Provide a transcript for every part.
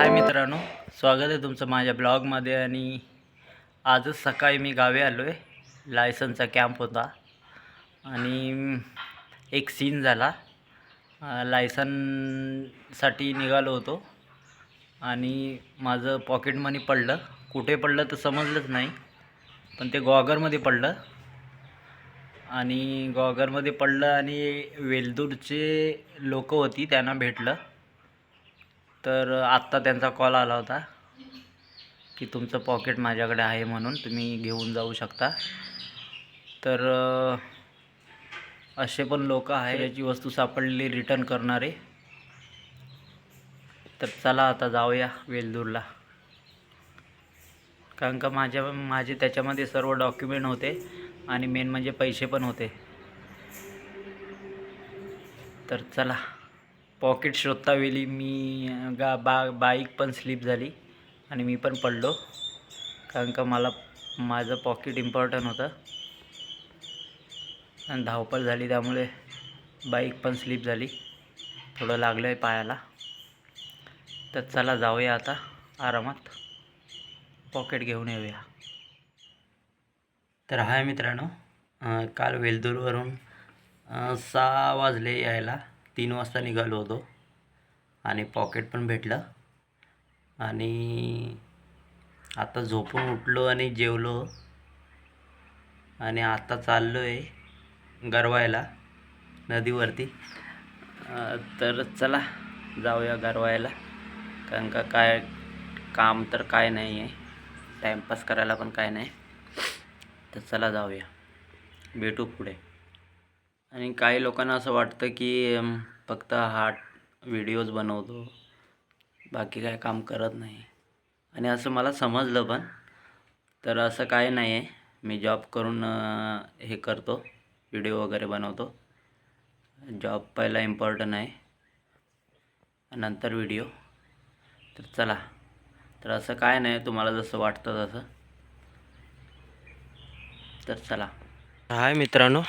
स्वागत आहे तुमचं माझ्या ब्लॉगमध्ये आणि आजच सकाळी मी गावी आलो आहे. लायसनचा कॅम्प होता आणि एक सीन झाला. लायसनसाठी निघालो होतो आणि माझं पॉकेट मनी पडलं. कुठे पडलं तर समजलंच नाही पण ते गॉगरमध्ये पडलं. आणि गॉगरमध्ये पडलं आणि वेलदूरचे लोक होती त्यांना भेटलं. तर आत्ता त्यांचा कॉल आला होता की तुमचं पॉकेट माझ्याकडे आहे म्हणून तुम्ही घेऊन जाऊ शकता. तर असे पण लोक आहे याची वस्तू सापडलेली रिटर्न करणारे. तर चला आता जाऊया वेलदूरला. कारण का माझ्या माझे त्याच्यामध्ये सर्व डॉक्युमेंट होते आणि मेन म्हणजे पैसे पण होते. तर चला. पॉकेट शोधता वेळी मी गा बा बाईक पण स्लिप झाली आणि मी पण पडलो. कारण का मला माझं पॉकेट इम्पॉर्टंट होतं. आणि धावपळ झाली त्यामुळे बाईक पण स्लिप झाली. थोडं लागलं आहे पायाला. तर चला जाऊया आता आरामात. पॉकेट घेऊन येऊया. तर हाय मित्रांनो काल वेलदूरवरून सहा वाजले यायला. तीन वाजता निघालो होतो आणि पॉकेट पण भेटलं. आणि आता झोपून उठलो आणि जेवलो. आणि आता चाललो आहे गरवायला नदीवरती. तर चला जाऊया गरवायला. कारण का काय काम तर काय नाही आहे टाईमपास करायला पण काय नाही. तर चला जाऊया. भेटू पुढे. आणि काही लोकांना असं वाटतं की फक्त हा व्हिडिओज बनवतो बाकी काय काम करत नाही. आणि असं मला समजलं पण. तर असं काय नाही आहे मी जॉब करून हे करतो व्हिडिओ वगैरे बनवतो. जॉब पहिला इम्पॉर्टंट आहे. नंतर व्हिडिओ तर चला. तर असं काय नाही तुम्हाला जसं वाटतं तसं. तर चला. हाय मित्रांनो.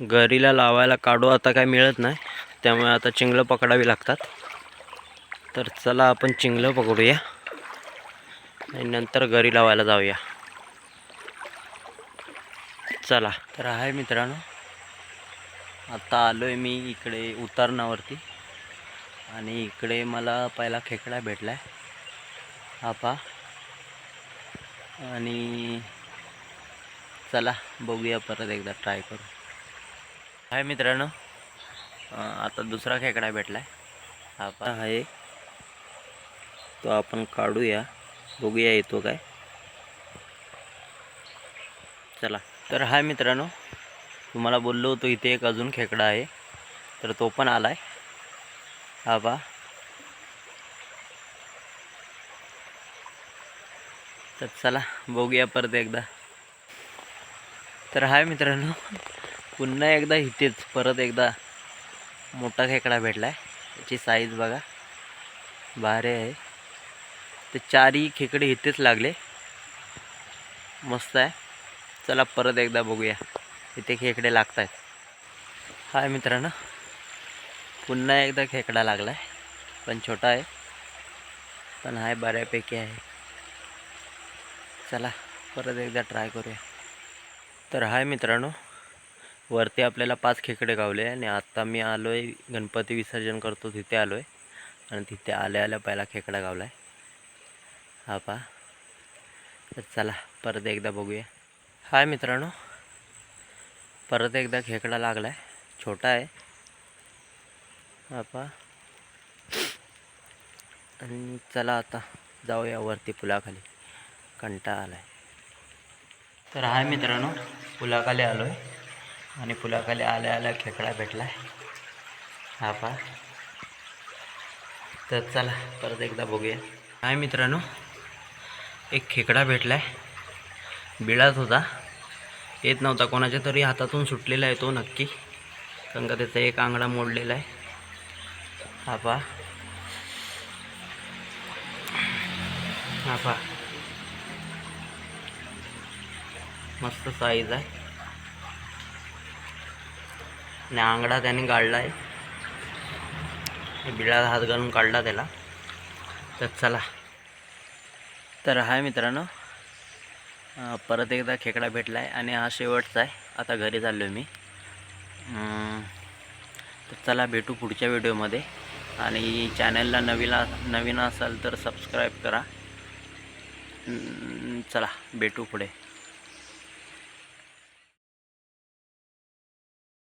गरीला लावायला काढू आता काय मिळत नाही. त्यामुळे आता चिंगलं पकडावी लागतात. तर चला आपण चिंगलं पकडूया. आणि नंतर गरी लावायला जाऊया. चला. तर आहे मित्रांनो. आता आलो आहे मी इकडे उतारणावरती. आणि इकडे मला पहिला खेकडा भेटला आहे हा आणि चला बघूया परत एकदा ट्राय करू हाय मित्रांनो. आता दुसरा खेकडा भेटला आहे हा पहा आहे. तो आपण काढूया. बघूया येतो काय. चला. तर हाय मित्रांनो. तुम्हाला बोललो होतो इथे एक अजून खेकडा आहे. तर तो पण आला आहे हा पहा. तर चला बघूया परत एकदा. तर हाय मित्रांनो. पुन्हा एकदा इथेच परत एकदा मोठा खेकडा भेटला आहे त्याची साईज बघा. भारी आहे. ते चारही खेकडे इथेच लागले. मस्त आहे. चला परत एकदा बघूया. इथे खेकडे लागत आहेत हाय मित्रांनो. पुन्हा एकदा खेकडा लागला आहे पण छोटा आहे. पण हाय बऱ्यापैकी आहे. चला परत एकदा ट्राय करूया. तर हाय मित्रांनो. वरती आपल्याला पाच खेकडे गावले आणि आत्ता मी आलो आहे गणपती विसर्जन करतो तिथे आलो आहे आणि तिथे आल्या आल्या पहिला खेकडा गावला आहे हा पहा. तर चला परत एकदा बघूया. हाय मित्रांनो. परत एकदा खेकडा लागला आहे छोटा आहे. हा पहा. आणि चला आता जाऊया वरती पुलाखाली. कंटाळा आला आहे तर हाय मित्रांनो पुलाखाली आलो आहे आणि पुलाखाली आल्या आल्या खेकडा भेटला हा पहा. तर चला परत एकदा बघूया. काय मित्रांनो एक खेकडा भेटला आहे बिळात होता. येत नव्हता कोणाच्या तरी हातातून सुटलेला आहे तो नक्की. कारण का त्याचा एक आंगडा मोडलेला आहे. हा पहा. हा पहा. मस्त साईज आहे. आणि आंगडा त्याने काढला आहे बिळात हात घालून काढला त्याला. तर चला. तर हाय मित्रांनो. परत एकदा खेकडा भेटला आहे आणि हा शेवटचा आहे. आता घरी चाललो आहे मी तर चला भेटू पुढच्या व्हिडिओमध्ये. आणि चॅनलला नवीला नवीन असाल तर सबस्क्राईब करा. चला भेटू पुढे.